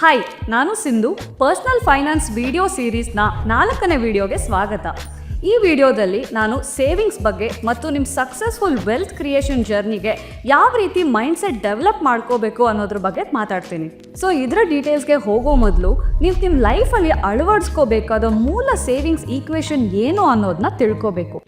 Hi ನಾನು Sindhu. Personal finance video ಸೀರೀಸ್ನ ನಾಲ್ಕನೇ ವಿಡಿಯೋಗೆ ಸ್ವಾಗತ. ಈ ವಿಡಿಯೋದಲ್ಲಿ ನಾನು ಸೇವಿಂಗ್ಸ್ ಬಗ್ಗೆ ಮತ್ತು ನಿಮ್ಮ ಸಕ್ಸಸ್ಫುಲ್ ವೆಲ್ತ್ ಕ್ರಿಯೇಷನ್ ಜರ್ನಿಗೆ ಯಾವ ರೀತಿ ಮೈಂಡ್ಸೆಟ್ ಡೆವಲಪ್ ಮಾಡ್ಕೋಬೇಕು ಅನ್ನೋದ್ರ ಬಗ್ಗೆ ಮಾತಾಡ್ತೀನಿ. ಸೊ ಇದರ ಡೀಟೇಲ್ಸ್ಗೆ ಹೋಗೋ ಮೊದಲು ನೀವು ನಿಮ್ಮ ಲೈಫಲ್ಲಿ ಅಳವಡಿಸ್ಕೋಬೇಕಾದ ಮೂಲ ಸೇವಿಂಗ್ಸ್ ಈಕ್ವೇಷನ್ ಏನು ಅನ್ನೋದನ್ನ ತಿಳ್ಕೋಬೇಕು.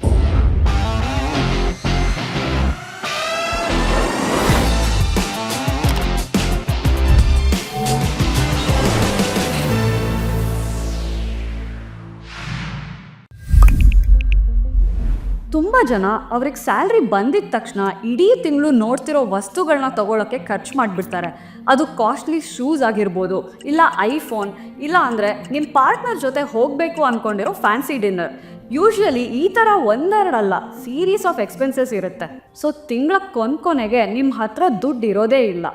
ತುಂಬ ಜನ ಅವ್ರಿಗೆ ಸ್ಯಾಲ್ರಿ ಬಂದಿದ ತಕ್ಷಣ ಇಡೀ ತಿಂಗಳು ನೋಡ್ತಿರೋ ವಸ್ತುಗಳನ್ನ ತಗೊಳ್ಳೋಕ್ಕೆ ಖರ್ಚು ಮಾಡಿಬಿಡ್ತಾರೆ. ಅದು ಕಾಸ್ಟ್ಲಿ ಶೂಸ್ ಆಗಿರ್ಬೋದು, ಇಲ್ಲ ಐಫೋನ್, ಇಲ್ಲ ಅಂದರೆ ನಿಮ್ಮ ಪಾರ್ಟ್ನರ್ ಜೊತೆ ಹೋಗಬೇಕು ಅಂದ್ಕೊಂಡಿರೋ ಫ್ಯಾನ್ಸಿ ಡಿನ್ನರ್. ಯೂಶ್ವಲಿ ಈ ಥರ ಒಂದೆರಡಲ್ಲ, ಸೀರೀಸ್ ಆಫ್ ಎಕ್ಸ್ಪೆನ್ಸಸ್ ಇರುತ್ತೆ. ಸೊ ತಿಂಗಳ ಕೊನೆಗೆ ನಿಮ್ಮ ಹತ್ರ ದುಡ್ಡು ಇರೋದೇ ಇಲ್ಲ.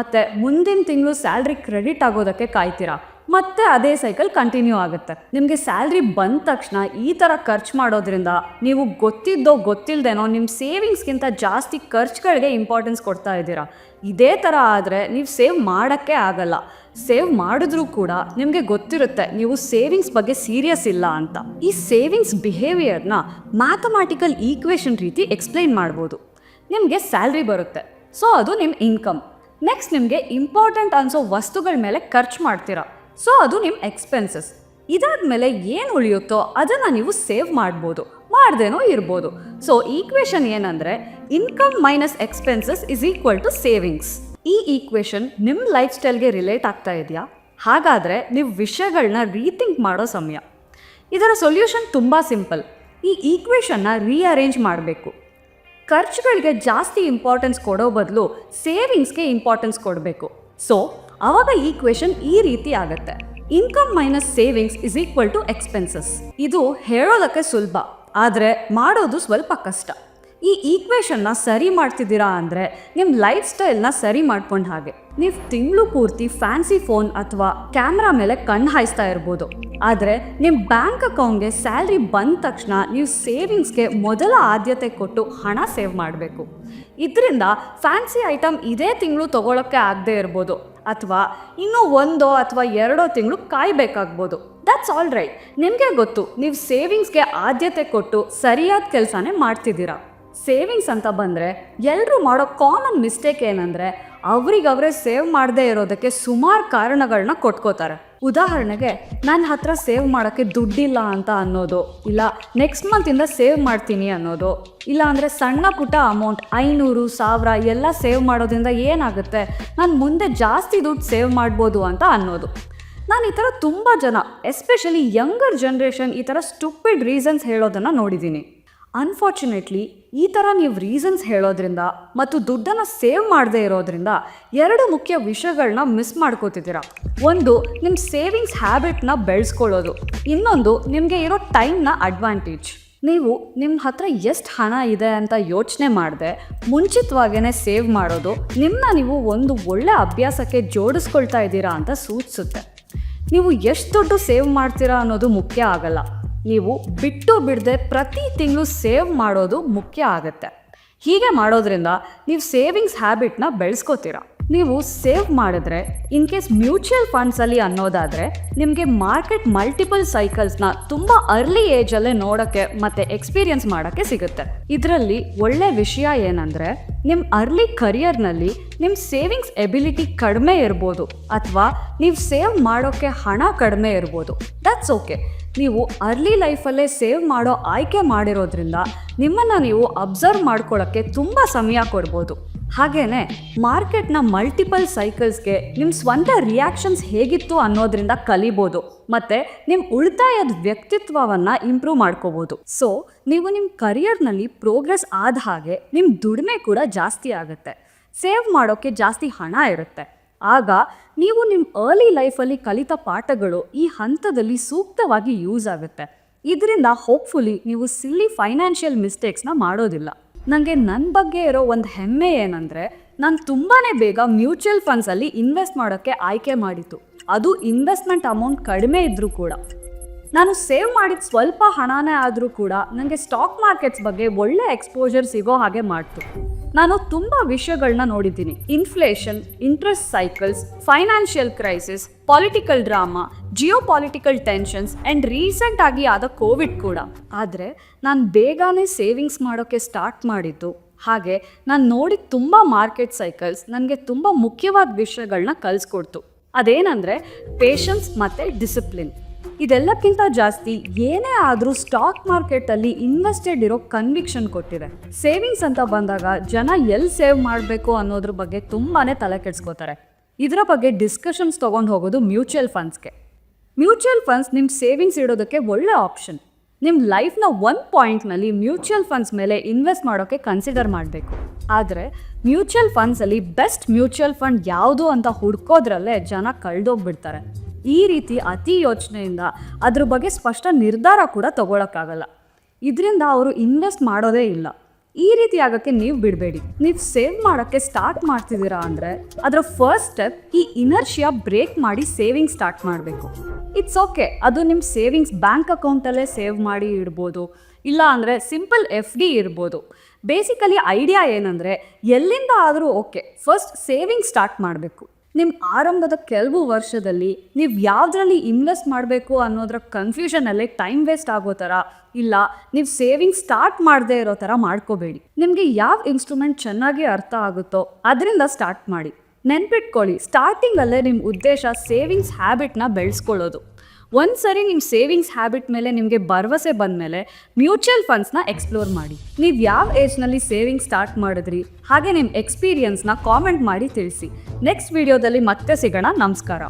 ಮತ್ತು ಮುಂದಿನ ತಿಂಗಳು ಸ್ಯಾಲ್ರಿ ಕ್ರೆಡಿಟ್ ಆಗೋದಕ್ಕೆ ಕಾಯ್ತೀರಾ? ಮತ್ತೆ ಅದೇ ಸೈಕಲ್ ಕಂಟಿನ್ಯೂ ಆಗುತ್ತೆ. ನಿಮಗೆ ಸ್ಯಾಲ್ರಿ ಬಂದ ತಕ್ಷಣ ಈ ಥರ ಖರ್ಚು ಮಾಡೋದ್ರಿಂದ ನೀವು ಗೊತ್ತಿದ್ದೋ ಗೊತ್ತಿಲ್ಲದೇನೋ ನಿಮ್ಮ ಸೇವಿಂಗ್ಸ್ಗಿಂತ ಜಾಸ್ತಿ ಖರ್ಚುಗಳಿಗೆ ಇಂಪಾರ್ಟೆನ್ಸ್ ಕೊಡ್ತಾ ಇದ್ದೀರಾ. ಇದೇ ಥರ ಆದರೆ ನೀವು ಸೇವ್ ಮಾಡೋಕ್ಕೆ ಆಗಲ್ಲ. ಸೇವ್ ಮಾಡಿದ್ರೂ ಕೂಡ ನಿಮಗೆ ಗೊತ್ತಿರುತ್ತೆ ನೀವು ಸೇವಿಂಗ್ಸ್ ಬಗ್ಗೆ ಸೀರಿಯಸ್ ಇಲ್ಲ ಅಂತ. ಈ ಸೇವಿಂಗ್ಸ್ ಬಿಹೇವಿಯರ್ನ ಮ್ಯಾಥಮ್ಯಾಟಿಕಲ್ ಈಕ್ವೇಷನ್ ರೀತಿ ಎಕ್ಸ್ಪ್ಲೈನ್ ಮಾಡ್ಬೋದು. ನಿಮಗೆ ಸ್ಯಾಲ್ರಿ ಬರುತ್ತೆ. ಸೊ ಅದು ನಿಮ್ಮ ಇನ್ಕಮ್ ನೆಕ್ಸ್ಟ್ ನಿಮಗೆ ಇಂಪಾರ್ಟೆಂಟ್ ಅನ್ಸೋ ವಸ್ತುಗಳ ಮೇಲೆ ಖರ್ಚು ಮಾಡ್ತೀರಾ. ಸೊ ಅದು ನಿಮ್ಮ ಎಕ್ಸ್ಪೆನ್ಸಸ್ ಇದಾದ ಮೇಲೆ ಏನು ಉಳಿಯುತ್ತೋ ಅದನ್ನು ನೀವು ಸೇವ್ ಮಾಡ್ಬೋದು, ಮಾಡ್ದೇನೋ ಇರ್ಬೋದು. ಸೊ ಈಕ್ವೇಷನ್ ಏನಂದರೆ income minus expenses is equal to savings ಈ ಈಕ್ವೇಷನ್ ನಿಮ್ಮ ಲೈಫ್ ಸ್ಟೈಲ್ಗೆ ರಿಲೇಟ್ ಆಗ್ತಾ ಇದೆಯಾ? ಹಾಗಾದರೆ ನೀವು ವಿಷಯಗಳನ್ನ ರೀಥಿಂಕ್ ಮಾಡೋ ಸಮಯ. ಇದರ ಸೊಲ್ಯೂಷನ್ ತುಂಬ ಸಿಂಪಲ್ ಈ ಈಕ್ವೇಷನ್ನ ರೀಅರೇಂಜ್ ಮಾಡಬೇಕು. ಖರ್ಚುಗಳಿಗೆ ಜಾಸ್ತಿ ಇಂಪಾರ್ಟೆನ್ಸ್ ಕೊಡೋ ಬದಲು ಸೇವಿಂಗ್ಸ್ಗೆ ಇಂಪಾರ್ಟೆನ್ಸ್ ಕೊಡಬೇಕು. ಸೊ ಅವಾಗ ಈಕ್ವೇಷನ್ ಈ ರೀತಿ ಆಗುತ್ತೆ. Income minus savings is equal to expenses ಇದು ಹೇಳೋದಕ್ಕೆ ಸುಲಭ, ಆದರೆ ಮಾಡೋದು ಸ್ವಲ್ಪ ಕಷ್ಟ. ಈ ಈಕ್ವೇಷನ್ನ ಸರಿ ಮಾಡ್ತಿದ್ದೀರಾ ಅಂದರೆ ನಿಮ್ಮ ಲೈಫ್ ಸ್ಟೈಲ್ನ ಸರಿ ಮಾಡ್ಕೊಂಡು ಹಾಗೆ. ನೀವು ತಿಂಗಳು ಪೂರ್ತಿ ಫ್ಯಾನ್ಸಿ ಫೋನ್ ಅಥವಾ ಕ್ಯಾಮ್ರಾ ಮೇಲೆ ಕಣ್ಣು ಹಾಯಿಸ್ತಾ ಇರ್ಬೋದು. ಆದರೆ ನಿಮ್ಮ ಬ್ಯಾಂಕ್ ಅಕೌಂಟ್ಗೆ ಸ್ಯಾಲ್ರಿ ಬಂದ ತಕ್ಷಣ ನೀವು ಸೇವಿಂಗ್ಸ್ಗೆ ಮೊದಲ ಆದ್ಯತೆ ಕೊಟ್ಟು ಹಣ ಸೇವ್ ಮಾಡಬೇಕು. ಇದರಿಂದ ಫ್ಯಾನ್ಸಿ ಐಟಮ್ ಇದೇ ತಿಂಗಳು ತಗೊಳ್ಳೋಕ್ಕೆ ಆಗದೆ ಇರ್ಬೋದು. ಅಥವಾ ಇನ್ನೂ ಒಂದೋ ಅಥವಾ ಎರಡೋ ತಿಂಗಳು ಕಾಯಬೇಕಾಗ್ಬೋದು. ದಟ್ಸ್ ಆಲ್ ರೈಟ್ ನಿಮಗೆ ಗೊತ್ತು, ನೀವು ಸೇವಿಂಗ್ಸ್ಗೆ ಆದ್ಯತೆ ಕೊಟ್ಟು ಸರಿಯಾದ ಕೆಲಸನೇ ಮಾಡ್ತಿದ್ದೀರಾ. ಸೇವಿಂಗ್ಸ್ ಅಂತ ಬಂದರೆ ಎಲ್ಲರೂ ಮಾಡೋ ಕಾಮನ್ ಮಿಸ್ಟೇಕ್ ಏನಂದರೆ ಅವ್ರಿಗವರೇ ಸೇವ್ ಮಾಡದೇ ಇರೋದಕ್ಕೆ ಸುಮಾರು ಕಾರಣಗಳನ್ನ ಕೊಟ್ಕೋತಾರೆ. ಉದಾಹರಣೆಗೆ ನನ್ನ ಹತ್ರ ಸೇವ್ ಮಾಡೋಕ್ಕೆ ದುಡ್ಡಿಲ್ಲ ಅಂತ ಅನ್ನೋದು, ಇಲ್ಲ ನೆಕ್ಸ್ಟ್ ಮಂತಿಂದ ಸೇವ್ ಮಾಡ್ತೀನಿ ಅನ್ನೋದು, ಇಲ್ಲ ಅಂದರೆ ಸಣ್ಣ ಪುಟ್ಟ ಅಮೌಂಟ್ ಐನೂರು, ಸಾವಿರ ಎಲ್ಲ ಸೇವ್ ಮಾಡೋದ್ರಿಂದ ಏನಾಗುತ್ತೆ? ನಾನು ಮುಂದೆ ಜಾಸ್ತಿ ದುಡ್ಡು ಸೇವ್ ಮಾಡ್ಬೋದು ಅಂತ ಅನ್ನೋದು. ನಾನು ಈ ಥರ ತುಂಬ ಜನ ಎಸ್ಪೆಷಲಿ ಯಂಗರ್ ಜನ್ರೇಷನ್ ಈ ಥರ ಸ್ಟುಪಿಡ್ ರೀಸನ್ಸ್ ಹೇಳೋದನ್ನು ನೋಡಿದ್ದೀನಿ. ಅನ್ಫಾರ್ಚುನೇಟ್ಲಿ ಈ ಥರ ನೀವು ರೀಸನ್ಸ್ ಹೇಳೋದ್ರಿಂದ ಮತ್ತು ದುಡ್ಡನ್ನು ಸೇವ್ ಮಾಡದೇ ಇರೋದ್ರಿಂದ ಎರಡು ಮುಖ್ಯ ವಿಷಯಗಳನ್ನ ಮಿಸ್ ಮಾಡ್ಕೋತಿದ್ದೀರಾ. ಒಂದು ನಿಮ್ಮ ಸೇವಿಂಗ್ಸ್ ಹ್ಯಾಬಿಟ್ನ ಬೆಳೆಸ್ಕೊಳ್ಳೋದು. ಇನ್ನೊಂದು, ನಿಮಗೆ ಇರೋ ಟೈಮ್ನ ಅಡ್ವಾಂಟೇಜ್ ನೀವು ನಿಮ್ಮ ಹತ್ರ ಎಷ್ಟು ಹಣ ಇದೆ ಅಂತ ಯೋಚನೆ ಮಾಡದೆ ಮುಂಚಿತವಾಗೇ ಸೇವ್ ಮಾಡೋದು ನಿಮ್ಮನ್ನ ನೀವು ಒಂದು ಒಳ್ಳೆ ಅಭ್ಯಾಸಕ್ಕೆ ಜೋಡಿಸ್ಕೊಳ್ತಾ ಇದ್ದೀರಾ ಅಂತ ಸೂಚಿಸುತ್ತೆ. ನೀವು ಎಷ್ಟು ದುಡ್ಡು ಸೇವ್ ಮಾಡ್ತೀರಾ ಅನ್ನೋದು ಮುಖ್ಯ ಆಗಲ್ಲ. ನೀವು ಬಿಟ್ಟು ಬಿಡದೆ ಪ್ರತಿ ತಿಂಗಳು ಸೇವ್ ಮಾಡೋದು ಮುಖ್ಯ ಆಗುತ್ತೆ. ಹೀಗೆ ಮಾಡೋದ್ರಿಂದ ನೀವು ಸೇವಿಂಗ್ಸ್ ಹ್ಯಾಬಿಟ್ನ ಬೆಳೆಸ್ಕೋತೀರಾ. ನೀವು ಸೇವ್ ಮಾಡಿದ್ರೆ, ಇನ್ ಕೇಸ್ ಮ್ಯೂಚುವಲ್ ಫಂಡ್ಸಲ್ಲಿ ಅನ್ನೋದಾದರೆ, ನಿಮಗೆ ಮಾರ್ಕೆಟ್ ಮಲ್ಟಿಪಲ್ ಸೈಕಲ್ಸ್ನ ತುಂಬ ಅರ್ಲಿ ಏಜಲ್ಲೇ ನೋಡೋಕ್ಕೆ ಮತ್ತು ಎಕ್ಸ್ಪೀರಿಯನ್ಸ್ ಮಾಡೋಕ್ಕೆ ಸಿಗುತ್ತೆ. ಇದರಲ್ಲಿ ಒಳ್ಳೆ ವಿಷಯ ಏನಂದರೆ ನಿಮ್ಮ ಅರ್ಲಿ ಕರಿಯರ್ನಲ್ಲಿ ನಿಮ್ಮ ಸೇವಿಂಗ್ಸ್ ಎಬಿಲಿಟಿ ಕಡಿಮೆ ಇರ್ಬೋದು ಅಥವಾ ನೀವು ಸೇವ್ ಮಾಡೋಕ್ಕೆ ಹಣ ಕಡಿಮೆ ಇರ್ಬೋದು. ದಟ್ಸ್ ಓಕೆ ನೀವು ಅರ್ಲಿ ಲೈಫಲ್ಲೇ ಸೇವ್ ಮಾಡೋ ಆಯ್ಕೆ ಮಾಡಿರೋದ್ರಿಂದ ನಿಮ್ಮನ್ನು ನೀವು ಅಬ್ಸರ್ವ್ ಮಾಡ್ಕೊಳ್ಳೋಕ್ಕೆ ತುಂಬ ಸಮಯ ಕೊಡ್ಬೋದು. ಹಾಗೇನೆ ಮಾರ್ಕೆಟ್ನ ಮಲ್ಟಿಪಲ್ ಸೈಕಲ್ಸ್ಗೆ ನಿಮ್ಮ ಸ್ವಂತ ರಿಯಾಕ್ಷನ್ಸ್ ಹೇಗಿತ್ತು ಅನ್ನೋದ್ರಿಂದ ಕಲಿಬೋದು. ಮತ್ತು ನಿಮ್ಮ ಉಳಿತಾಯದ ವ್ಯಕ್ತಿತ್ವವನ್ನು ಇಂಪ್ರೂವ್ ಮಾಡ್ಕೋಬೋದು. ಸೊ ನೀವು ನಿಮ್ಮ ಕರಿಯರ್ನಲ್ಲಿ ಪ್ರೋಗ್ರೆಸ್ ಆದ ಹಾಗೆ ನಿಮ್ಮ ದುಡಿಮೆ ಕೂಡ ಜಾಸ್ತಿ ಆಗುತ್ತೆ. ಸೇವ್ ಮಾಡೋಕ್ಕೆ ಜಾಸ್ತಿ ಹಣ ಇರುತ್ತೆ. ಆಗ ನೀವು ನಿಮ್ಮ ಅರ್ಲಿ ಲೈಫಲ್ಲಿ ಕಲಿತ ಪಾಠಗಳು ಈ ಹಂತದಲ್ಲಿ ಸೂಕ್ತವಾಗಿ ಯೂಸ್ ಆಗುತ್ತೆ. ಇದರಿಂದ ಹೋಪ್ಫುಲಿ ನೀವು ಸಿಲ್ಲಿ ಫೈನಾನ್ಷಿಯಲ್ ಮಿಸ್ಟೇಕ್ಸ್ನ ಮಾಡೋದಿಲ್ಲ. ನನಗೆ ನನ್ನ ಬಗ್ಗೆ ಇರೋ ಒಂದು ಹೆಮ್ಮೆ ಏನಂದರೆ, ನಾನು ತುಂಬಾ ಬೇಗ ಮ್ಯೂಚುವಲ್ ಫಂಡ್ಸಲ್ಲಿ ಇನ್ವೆಸ್ಟ್ ಮಾಡೋಕ್ಕೆ ಆಯ್ಕೆ ಮಾಡಿತು ಅದು ಇನ್ವೆಸ್ಟ್ಮೆಂಟ್ ಅಮೌಂಟ್ ಕಡಿಮೆ ಇದ್ದರೂ ಕೂಡ. ನಾನು ಸೇವ್ ಮಾಡಿದ ಸ್ವಲ್ಪ ಹಣನೇ ಆದರೂ ಕೂಡ ನನಗೆ ಸ್ಟಾಕ್ ಮಾರ್ಕೆಟ್ಸ್ ಬಗ್ಗೆ ಒಳ್ಳೆ ಎಕ್ಸ್ಪೋಜರ್ ಸಿಗೋ ಹಾಗೆ ಮಾಡ್ತು. ನಾನು ತುಂಬ ವಿಷಯಗಳನ್ನ ನೋಡಿದ್ದೀನಿ. Inflation interest cycles financial crisis political drama geo political tensions and recent ಆಗಿ ಆದ ಕೋವಿಡ್ ಕೂಡ. ಆದರೆ ನಾನು ಬೇಗನೆ ಸೇವಿಂಗ್ಸ್ ಮಾಡೋಕ್ಕೆ ಸ್ಟಾರ್ಟ್ ಮಾಡಿದ್ದು. ಹಾಗೆ ನಾನು ನೋಡಿದ ತುಂಬ ಮಾರ್ಕೆಟ್ ಸೈಕಲ್ಸ್ ನನಗೆ ತುಂಬ ಮುಖ್ಯವಾದ ವಿಷಯಗಳನ್ನ ಕಲಿಸ್ಕೊಡ್ತು. ಅದೇನಂದರೆ ಪೇಷನ್ಸ್ ಮತ್ತು ಡಿಸಿಪ್ಲಿನ್ ಇದೆಲ್ಲಕ್ಕಿಂತ ಜಾಸ್ತಿ ಏನೇ ಆದರೂ ಸ್ಟಾಕ್ ಮಾರ್ಕೆಟಲ್ಲಿ ಇನ್ವೆಸ್ಟೆಡ್ ಇರೋ ಕನ್ವಿಕ್ಷನ್ ಕೊಟ್ಟಿದೆ. ಸೇವಿಂಗ್ಸ್ ಅಂತ ಬಂದಾಗ ಜನ ಎಲ್ಲಿ ಸೇವ್ ಮಾಡಬೇಕು ಅನ್ನೋದ್ರ ಬಗ್ಗೆ ತುಂಬಾ ತಲೆ ಕೆಡ್ಸ್ಕೋತಾರೆ. ಇದರ ಬಗ್ಗೆ ಡಿಸ್ಕಷನ್ಸ್ ತೊಗೊಂಡು ಹೋಗೋದು ಮ್ಯೂಚುವಲ್ ಫಂಡ್ಸ್ಗೆ ಮ್ಯೂಚುವಲ್ ಫಂಡ್ಸ್ ನಿಮ್ಮ ಸೇವಿಂಗ್ಸ್ ಇಡೋದಕ್ಕೆ ಒಳ್ಳೆ ಆಪ್ಷನ್ ನಿಮ್ಮ ಲೈಫ್ನ ಒಂದು ಪಾಯಿಂಟ್ನಲ್ಲಿ ಮ್ಯೂಚುವಲ್ ಫಂಡ್ಸ್ ಮೇಲೆ ಇನ್ವೆಸ್ಟ್ ಮಾಡೋಕ್ಕೆ ಕನ್ಸಿಡರ್ ಮಾಡಬೇಕು. ಆದರೆ ಮ್ಯೂಚುವಲ್ ಫಂಡ್ಸಲ್ಲಿ ಬೆಸ್ಟ್ ಮ್ಯೂಚುವಲ್ ಫಂಡ್ ಯಾವುದು ಅಂತ ಹುಡ್ಕೋದ್ರಲ್ಲೇ ಜನ ಕಳೆದೋಗ್ಬಿಡ್ತಾರೆ. ಈ ರೀತಿ ಅತಿ ಯೋಚನೆಯಿಂದ ಅದ್ರ ಬಗ್ಗೆ ಸ್ಪಷ್ಟ ನಿರ್ಧಾರ ಕೂಡ ತಗೊಳಕ್ಕಾಗಲ್ಲ. ಇದರಿಂದ ಅವರು ಇನ್ವೆಸ್ಟ್ ಮಾಡೋದೇ ಇಲ್ಲ. ಈ ರೀತಿ ಆಗೋಕ್ಕೆ ನೀವು ಬಿಡಬೇಡಿ. ನೀವು ಸೇವ್ ಮಾಡೋಕ್ಕೆ ಸ್ಟಾರ್ಟ್ ಮಾಡ್ತಿದ್ದೀರಾ ಅಂದರೆ ಅದರ ಫಸ್ಟ್ ಸ್ಟೆಪ್ ಈ ಇನರ್ಷಿಯಾ ಬ್ರೇಕ್ ಮಾಡಿ ಸೇವಿಂಗ್ ಸ್ಟಾರ್ಟ್ ಮಾಡಬೇಕು. ಇಟ್ಸ್ ಓಕೆ ಅದು ನಿಮ್ಮ ಸೇವಿಂಗ್ಸ್ ಬ್ಯಾಂಕ್ ಅಕೌಂಟಲ್ಲೇ ಸೇವ್ ಮಾಡಿ ಇಡ್ಬೋದು. ಇಲ್ಲ ಅಂದರೆ ಸಿಂಪಲ್ ಎಫ್ ಡಿ ಇರ್ಬೋದು. ಬೇಸಿಕಲಿ ಐಡಿಯಾ ಏನಂದರೆ ಎಲ್ಲಿಂದ ಆದರೂ ಓಕೆ ಫಸ್ಟ್ ಸೇವಿಂಗ್ ಸ್ಟಾರ್ಟ್ ಮಾಡಬೇಕು. ನಿಮ್ಮ ಆರಂಭದ ಕೆಲವು ವರ್ಷದಲ್ಲಿ ನೀವು ಯಾವುದರಲ್ಲಿ ಇನ್ವೆಸ್ಟ್ ಮಾಡಬೇಕು ಅನ್ನೋದ್ರ ಕನ್ಫ್ಯೂಷನಲ್ಲಿ ಟೈಮ್ ವೇಸ್ಟ್ ಆಗೋ ಥರ ಇಲ್ಲ, ನೀವು ಸೇವಿಂಗ್ ಸ್ಟಾರ್ಟ್ ಮಾಡದೇ ಇರೋ ಥರ ಮಾಡ್ಕೋಬೇಡಿ. ನಿಮಗೆ ಯಾವ ಇನ್ಸ್ಟ್ರೂಮೆಂಟ್ ಚೆನ್ನಾಗಿ ಅರ್ಥ ಆಗುತ್ತೋ ಅದರಿಂದ ಸ್ಟಾರ್ಟ್ ಮಾಡಿ. ನೆನ್ಪಿಟ್ಕೊಳ್ಳಿ ಸ್ಟಾರ್ಟಿಂಗಲ್ಲೇ ನಿಮ್ಮ ಉದ್ದೇಶ ಸೇವಿಂಗ್ಸ್ ಹ್ಯಾಬಿಟ್ನ ಬೆಳೆಸ್ಕೊಳ್ಳೋದು. ಒಂದು ಸರಿ ನಿಮ್ಮ ಸೇವಿಂಗ್ಸ್ ಹ್ಯಾಬಿಟ್ ಮೇಲೆ ನಿಮಗೆ ಭರವಸೆ ಬಂದ ಮೇಲೆ ಮ್ಯೂಚುವಲ್ ಫಂಡ್ಸ್ನ ಎಕ್ಸ್ಪ್ಲೋರ್ ಮಾಡಿ. ನೀವು ಯಾವ ಏಜ್ನಲ್ಲಿ ಸೇವಿಂಗ್ ಸ್ಟಾರ್ಟ್ ಮಾಡಿದ್ರಿ, ಹಾಗೆ ನಿಮ್ಮ ಎಕ್ಸ್ಪೀರಿಯನ್ಸ್ನ ಕಾಮೆಂಟ್ ಮಾಡಿ ತಿಳಿಸಿ. ನೆಕ್ಸ್ಟ್ ವಿಡಿಯೋದಲ್ಲಿ ಮತ್ತೆ ಸಿಗೋಣ. ನಮಸ್ಕಾರ.